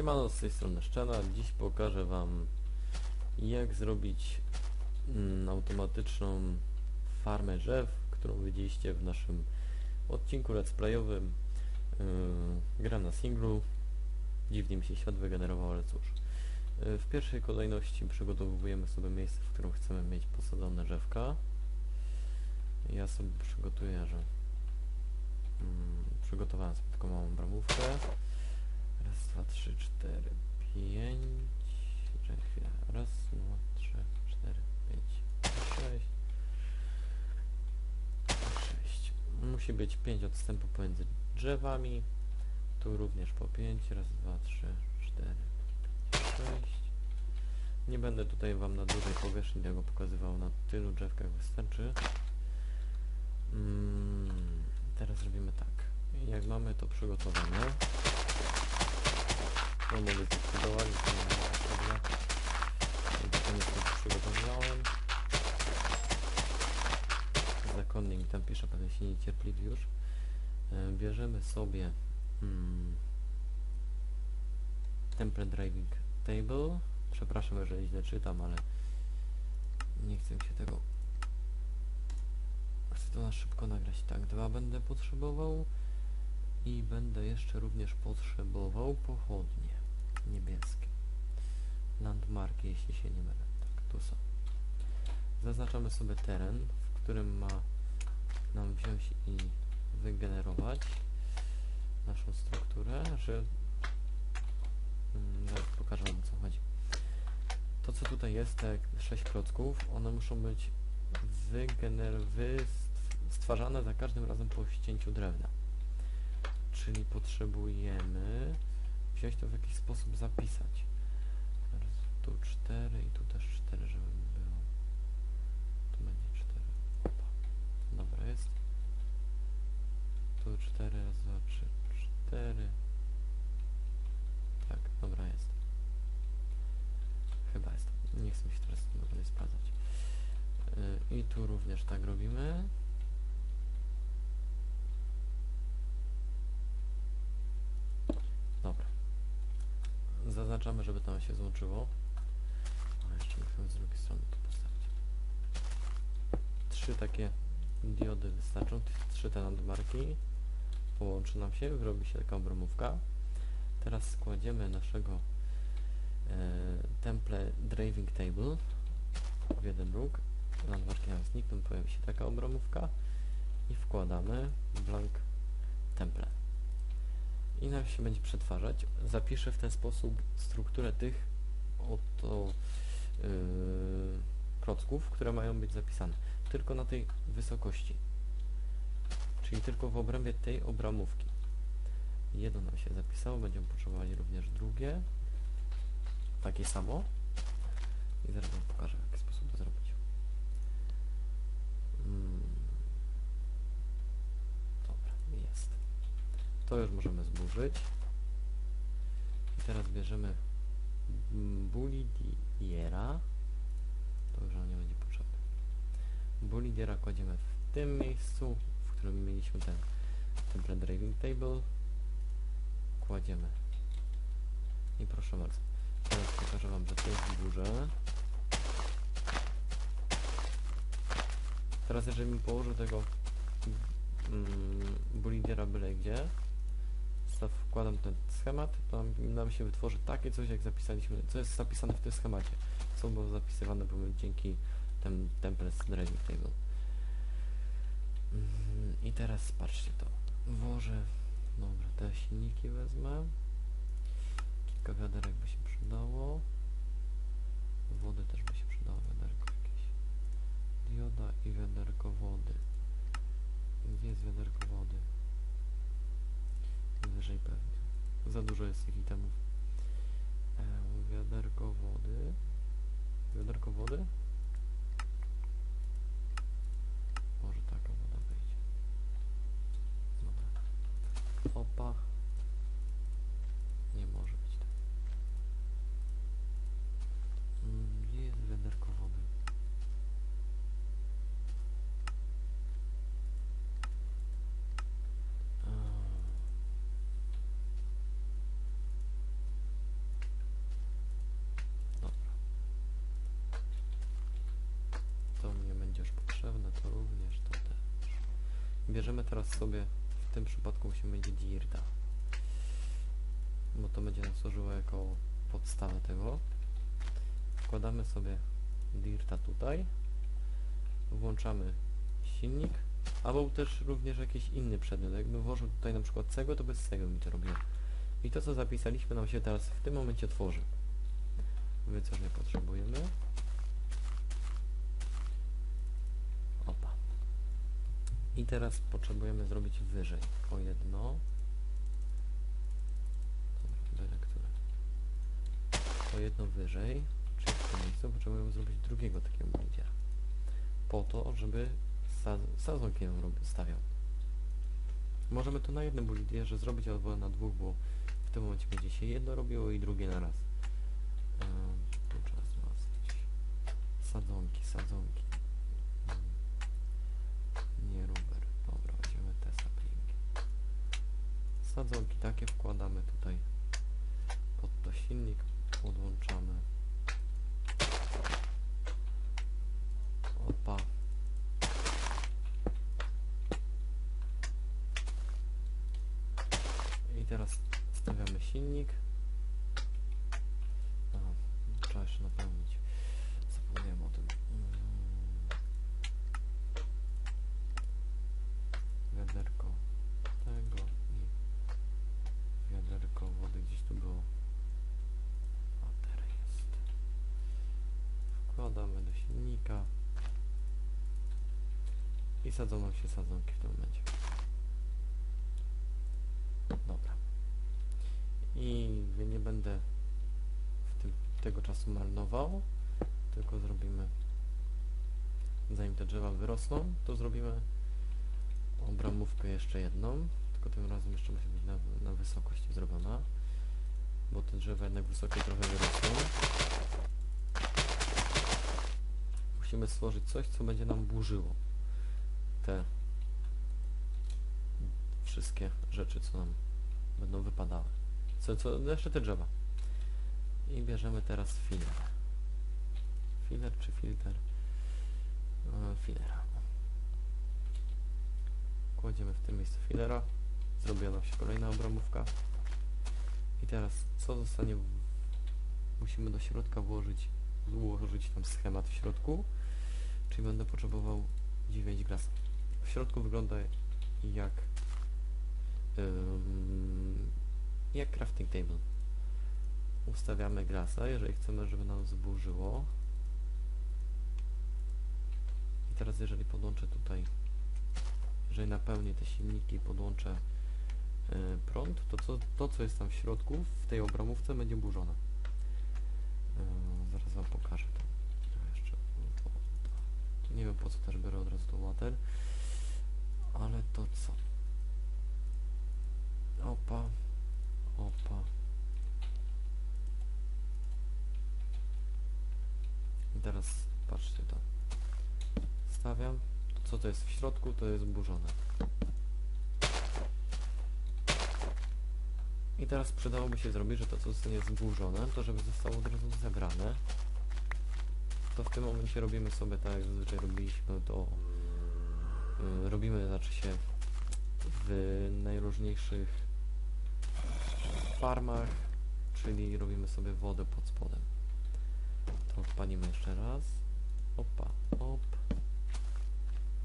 Siemano, z tej strony Szczena. Dziś pokażę Wam jak zrobić mm, automatyczną farmę drzew, którą widzieliście w naszym odcinku let's playowym. Yy, gram na singlu. Dziwnie mi się świat wygenerował, ale cóż. Yy, w pierwszej kolejności przygotowujemy sobie miejsce, w którym chcemy mieć posadzone drzewka. Ja sobie przygotuję, że mm, przygotowałem sobie taką małą bramówkę. Dwa, trzy, cztery, pięć. Czekaj chwilę. Raz, dwa, trzy, cztery, pięć, sześć. Sześć. Musi być pięć odstępu pomiędzy drzewami. Tu również po pięć. Raz, dwa, trzy, cztery, pięć, sześć. Nie będę tutaj Wam na dużej powierzchni tego pokazywał. Na tylu drzewkach wystarczy. Mm, teraz zrobimy tak. Jak mamy to przygotowane, no mogę zlikwidować, to nie ma potrzebne. Zakonnik mi tam pisze, pewnie się niecierpliwi już. E, Bierzemy sobie mm, template driving table. Przepraszam, jeżeli źle czytam, ale nie chcę się tego chcę to na szybko nagrać. Tak, dwa będę potrzebował i będę jeszcze również potrzebował pochodnie niebieskie. Landmarki, jeśli się nie mylę. Tak, tu są. Zaznaczamy sobie teren, w którym ma nam wziąć i wygenerować naszą strukturę, że mm, zaraz pokażę wam o co chodzi. To co tutaj jest, te 6 klocków, one muszą być wygener wy stwarzane za każdym razem po ścięciu drewna. Czyli potrzebujemy wziąć to w jakiś sposób zapisać. Teraz tu 4 i tu też 4, żeby było. Tu będzie 4. Opa. Dobra jest. Tu 4, raz, 2, 3, 4. Tak, dobra jest. Chyba jest. Nie chcę mi się teraz tego sprawdzać. Yy, I tu również tak robimy. Dobra. Zaznaczamy, żeby tam się złączyło. A jeszcze musimy z drugiej strony tu postawić. Trzy takie diody wystarczą. Trzy te landmarki. Połączy nam się, wyrobi się taka obromówka. Teraz składziemy naszego e, temple driving table w jeden róg. Landmarki nam znikną, pojawi się taka obromówka i wkładamy blank temple i nam się będzie przetwarzać. Zapiszę w ten sposób strukturę tych oto yy, klocków, które mają być zapisane. Tylko na tej wysokości. Czyli tylko w obrębie tej obramówki. Jedno nam się zapisało, będziemy potrzebowali również drugie. Takie samo. I zaraz wam pokażę, w jaki sposób to zrobić. Hmm. Dobra, jest. To już możemy zburzyć. I teraz bierzemy bulidiera. To już nam nie będzie potrzebne. Bulidiera kładziemy w tym miejscu, w którym mieliśmy ten template driving table. Kładziemy. I proszę bardzo. Teraz pokażę wam, że to jest burze. Teraz jeżeli bym położył tego mm, bulidiera byle gdzie, wkładam ten schemat, to nam, się wytworzy takie coś, jak zapisaliśmy, co jest zapisane w tym schemacie, co było zapisywane dzięki tem templates driving table. Mm, I teraz patrzcie to. Włożę, dobra, te silniki wezmę. Kilka wiaderek by się przydało. Wody też by się przydało, wiaderko jakieś. Dioda i wiaderko wody. Gdzie jest wiaderko wody? Wyżej pewnie. Za dużo jest tych itemów. E, wiaderko wody. Wiaderko wody? Może taka woda wejdzie. Dobra. Opa. Nie może być tak. Mm, Gdzie jest wiaderko wody? A. bierzemy teraz sobie, w tym przypadku musimy mieć dirta. Bo to będzie nam służyło jako podstawa tego. Wkładamy sobie dirta tutaj. Włączamy silnik. Albo też również jakiś inny przedmiot. Jakbym włożył tutaj na przykład cegłę, to bez cegły mi to robiło. I to co zapisaliśmy nam się teraz w tym momencie tworzy. My coś nie potrzebujemy. Opa. I teraz potrzebujemy zrobić wyżej o jedno. O jedno wyżej, czyli w tym miejscu potrzebujemy zrobić drugiego takiego bulidia. Po to, żeby sa sadzonki nam robi- stawiał. Możemy to na jednym bulidierze zrobić, albo na dwóch, bo w tym momencie będzie się jedno robiło i drugie na raz. Ehm, tu trzeba wzmacniać. Sadzonki, sadzonki. Mm. Nie ruber. Dobra, weźmiemy te saplingi. Sadzonki takie wkładamy tutaj pod to silnik, podłączamy. Opa. I teraz stawiamy silnik. A, trzeba jeszcze napełnić. Zapomniałem o tym. Mm. Wiaderko tego i wiaderko wody gdzieś tu było. A teraz jest. Wkładamy i sadzą się sadzonki w tym momencie. Dobra. I nie będę tym, tego czasu marnował, tylko zrobimy, zanim te drzewa wyrosną, to zrobimy obramówkę jeszcze jedną, tylko tym razem jeszcze musi być na, na wysokość zrobiona, bo te drzewa jednak wysokie trochę wyrosną. Musimy stworzyć coś, co będzie nam burzyło te wszystkie rzeczy, co nam będą wypadały. Co, co, jeszcze te drzewa. I bierzemy teraz filer. Filer czy filter? E, filera. Kładziemy w tym miejscu filera. Zrobiła nam się kolejna obramówka. I teraz co zostanie? Musimy do środka włożyć, włożyć tam schemat w środku. Czyli będę potrzebował 9 glas. W środku wygląda jak jak crafting table. Ustawiamy grasa, jeżeli chcemy, żeby nam zburzyło. I teraz jeżeli podłączę tutaj, jeżeli napełnię te silniki i podłączę y, prąd, to co, to co jest tam w środku, w tej obramówce będzie burzone. Y, zaraz wam pokażę to. Nie wiem po co też biorę od razu to water, ale to co? Opa, opa. I teraz patrzcie to. Stawiam. To co to jest w środku, to jest burzone. I teraz przydałoby się zrobić, że to co zostanie zburzone, to żeby zostało od razu zebrane. To w tym momencie robimy sobie tak jak zazwyczaj robiliśmy to y, robimy znaczy się w najróżniejszych farmach, czyli robimy sobie wodę pod spodem. To odpalimy jeszcze raz. Opa, op.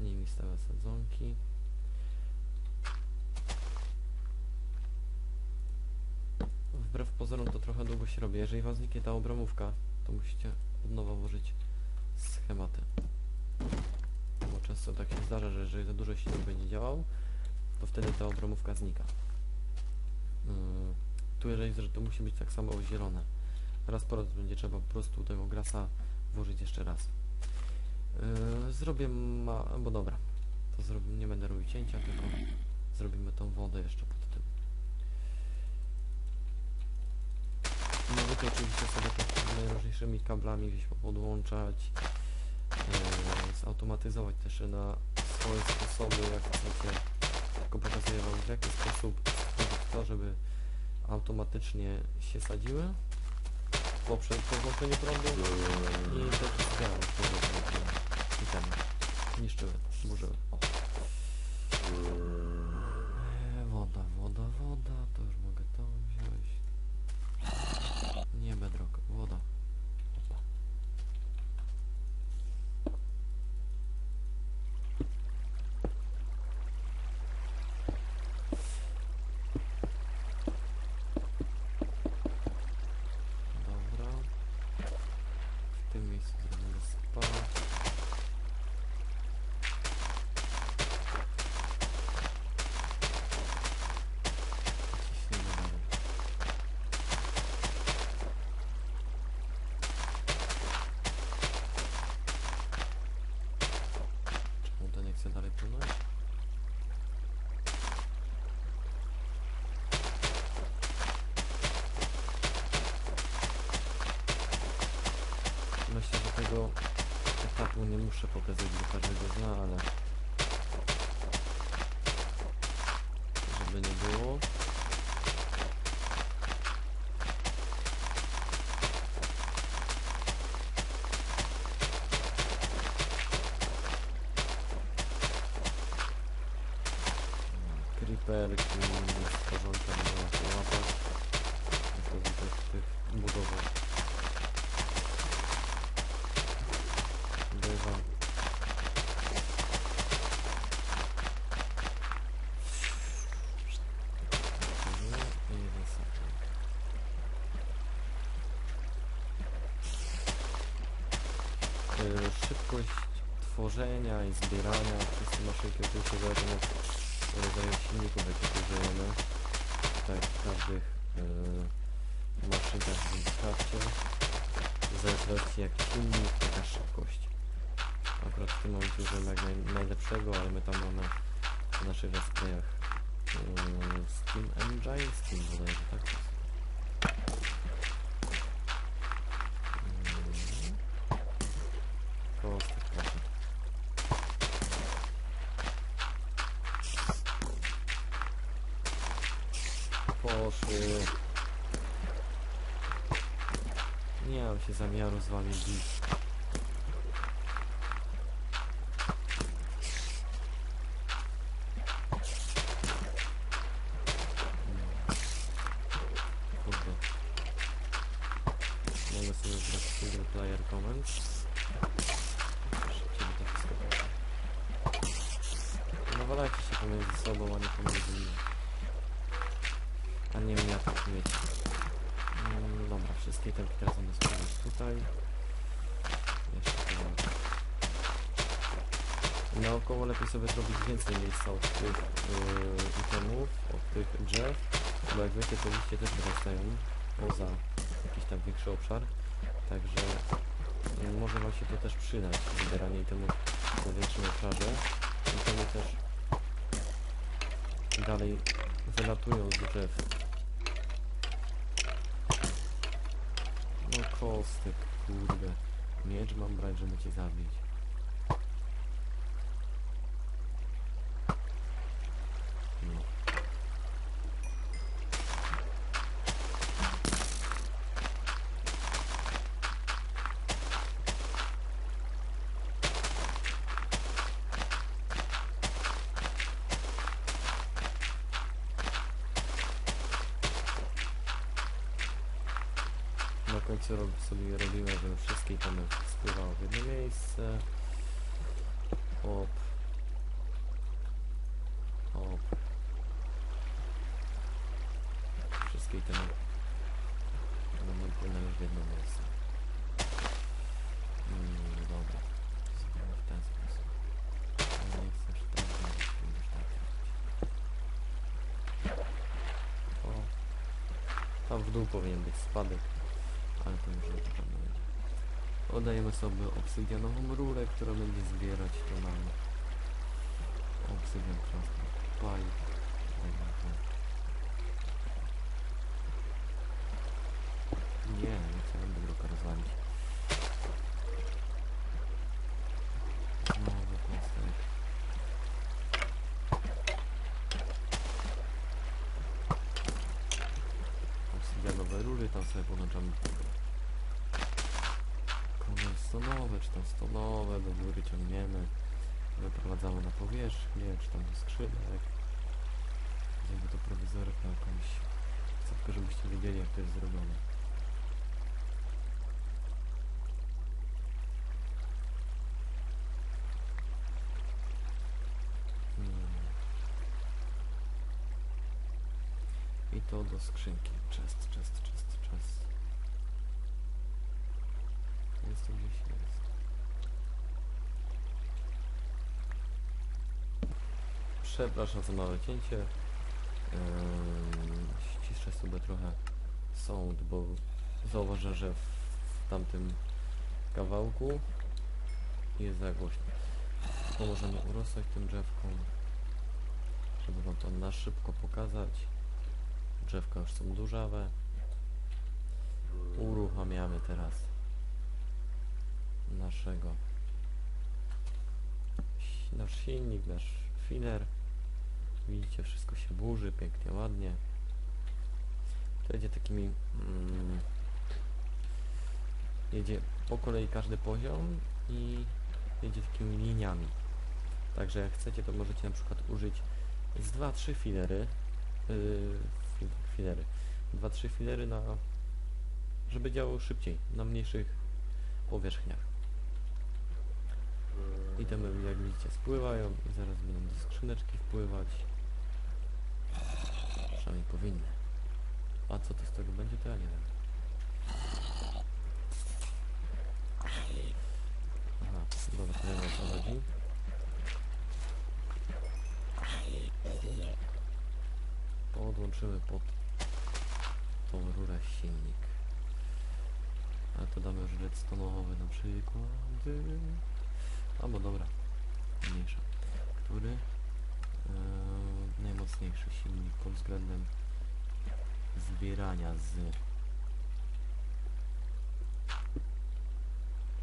Nimi stałe sadzonki. Wbrew pozorom to trochę długo się robi. Jeżeli wam zniknie ta obramówka, to musicie od nowa włożyć schematy. Bo często tak się zdarza, że jeżeli za dużo silnik będzie działał, to wtedy ta obramówka znika. Yy, tu jeżeli że to musi być tak samo zielone. Raz po raz będzie trzeba po prostu tego grasa włożyć jeszcze raz. Yy, zrobię ma... bo dobra. To zrobię, nie będę robił cięcia, tylko zrobimy tą wodę jeszcze pod tym. Możecie oczywiście sobie to najróżniejszymi kablami gdzieś podłączać. Yy, zautomatyzować też na swoje sposoby, jak chcecie. Tylko pokazuję wam w jaki sposób to, żeby automatycznie się sadziły poprzez po włączeniu prądu i wszystkie i ten niszczyły, burzyły. O. E, Woda, woda, woda, to już mogę to wziąć. Nie bedrock, woda. Opa. Dobra. W tym miejscu zrobimy spa. Ciśniemy dalej. Czemu to nie chce dalej płynąć? Myślę, że tego etapu nie muszę pokazać do każdego dnia, ale żeby nie było. Creeperki, stworzonka nie można się łapać. Jak to widać w tych budowach. Bywa. I wysypię. Y, Szybkość tworzenia i zbierania przez te maszynki oczywiście zależy od rodzaju silników jakie użyjemy. Tak jak w każdych y, maszynkach w Minecrafcie. W zależności jak silnik, taka szybkość. Akurat w tym momencie użyłem jak naj, najlepszego, ale my tam mamy w naszych displayach yy, Steam Engine, Steam bodajże, tak? Yy, Kostek, proszę. Poszły. Nie mam się zamiaru z wami. Kurde. Mogę sobie wybrać single player comments. Nawalajcie się pomiędzy sobą, a nie pomiędzy mną. A nie mnie. Mm, dobra, wszystkie te teraz będę sprawdzić tutaj. Jeszcze. Naokoło lepiej sobie zrobić więcej miejsca od tych yy, itemów, od tych drzew, bo jak wiecie to liście też wyrastają poza jakiś tam większy obszar, także yy, może wam się to też przydać, zbieranie itemów na większym obszarze. Itemy też dalej wylatują z drzew. No kostek, kurde. Miecz mam brać, żeby cię zabić. Na końcu rob, sobie robimy, żeby wszystkie itemy spływały w jedno miejsce. Hop. Hop. Wszystkie itemy będą płynęły w jedno miejsce. Mm, dobra. W ten sposób. Nie chcesz tak zrobić, będziesz tak robić. O. Tam w dół powinien być spadek. Będzie. Oddajemy sobie obsydianową rurę, która będzie zbierać to nam obsydian transport pipe. Nie, nie chcę bedrocka rozwalić. Znowu kostek. Obsydianowe rury, tam sobie podłączamy stonowe, czy tam stonowe, do góry ciągniemy. wyprowadzamy na powierzchnię, czy tam do skrzynek. Jakby to prowizorka jakąś. Chcę tylko, żebyście wiedzieli, jak to jest zrobione. Hmm. I to do skrzynki. Chest, chest, chest, chest. Gdzieś jest. Przepraszam za małe cięcie. Ym, ściszę sobie trochę sound, bo zauważę, że w tamtym kawałku jest za głośno. To możemy urosnąć tym drzewkom, żeby wam to na szybko pokazać. Drzewka już są durzawe. Uruchamiamy teraz naszego nasz silnik, nasz filler. Widzicie, wszystko się burzy, pięknie, ładnie. To jedzie takimi... Mm, jedzie po kolei każdy poziom i jedzie takimi liniami. Także jak chcecie, to możecie na przykład użyć z 2-3 filery, yy, fi- filery, 2-3 filery na, żeby działało szybciej, na mniejszych powierzchniach. I te jak widzicie spływają i zaraz będą do skrzyneczki wpływać. Przynajmniej powinny. A co to z tego będzie, to ja nie wiem. Aha, dobra, to wiem o co chodzi. Podłączymy pod tą rurę silnik. Ale to damy już redstone'owy na przykład. Albo dobra, mniejsza. Który? Eee, najmocniejszy silnik pod względem zbierania z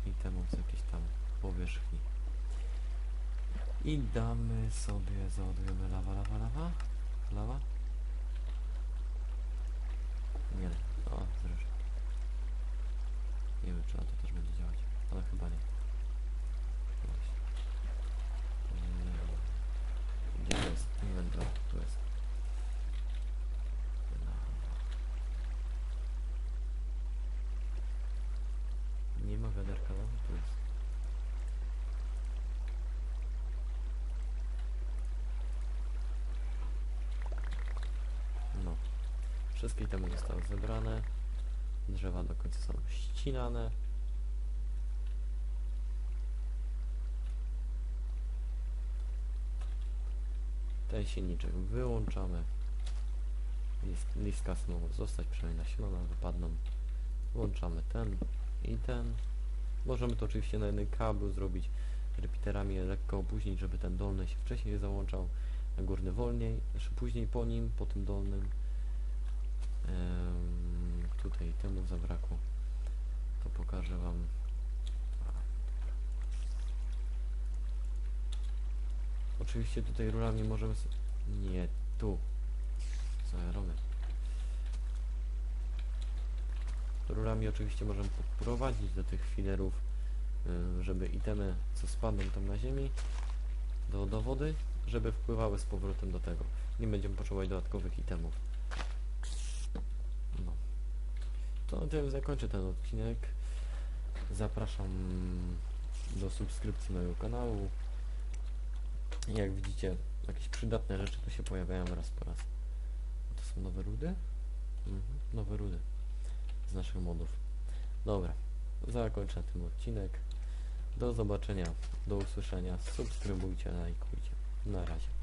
itemów z jakiejś tam powierzchni. I damy sobie, załadujemy lawa, lawa, lawa. Lawa? Nie, o zresztą. Nie wiem, czy na to też będzie działać, ale chyba nie. No tu jest. No. Wszystkie itemy zostały zebrane. Drzewa do końca są ścinane. Ten silniczek wyłączamy. List, listka mogą zostać, przynajmniej nasilona, wypadną. Włączamy ten i ten. Możemy to oczywiście na jednym kablu zrobić repeaterami lekko opóźnić, żeby ten dolny się wcześniej załączał, a górny wolniej, znaczy później po nim, po tym dolnym. Tutaj temu zabrakło. To pokażę wam. Oczywiście tutaj rurami możemy... Nie, tu. Co ja robię? Rurami oczywiście możemy poprowadzić do tych filerów, y, żeby itemy, co spadną tam na ziemi, do, do wody, żeby wpływały z powrotem do tego. Nie będziemy potrzebować dodatkowych itemów. No. To tym zakończę ten odcinek. Zapraszam do subskrypcji mojego kanału. Jak widzicie, jakieś przydatne rzeczy tu się pojawiają raz po raz. To są nowe rudy? Mhm, nowe rudy z naszych modów. Dobra, zakończę ten odcinek. Do zobaczenia, do usłyszenia. Subskrybujcie, lajkujcie. Na razie.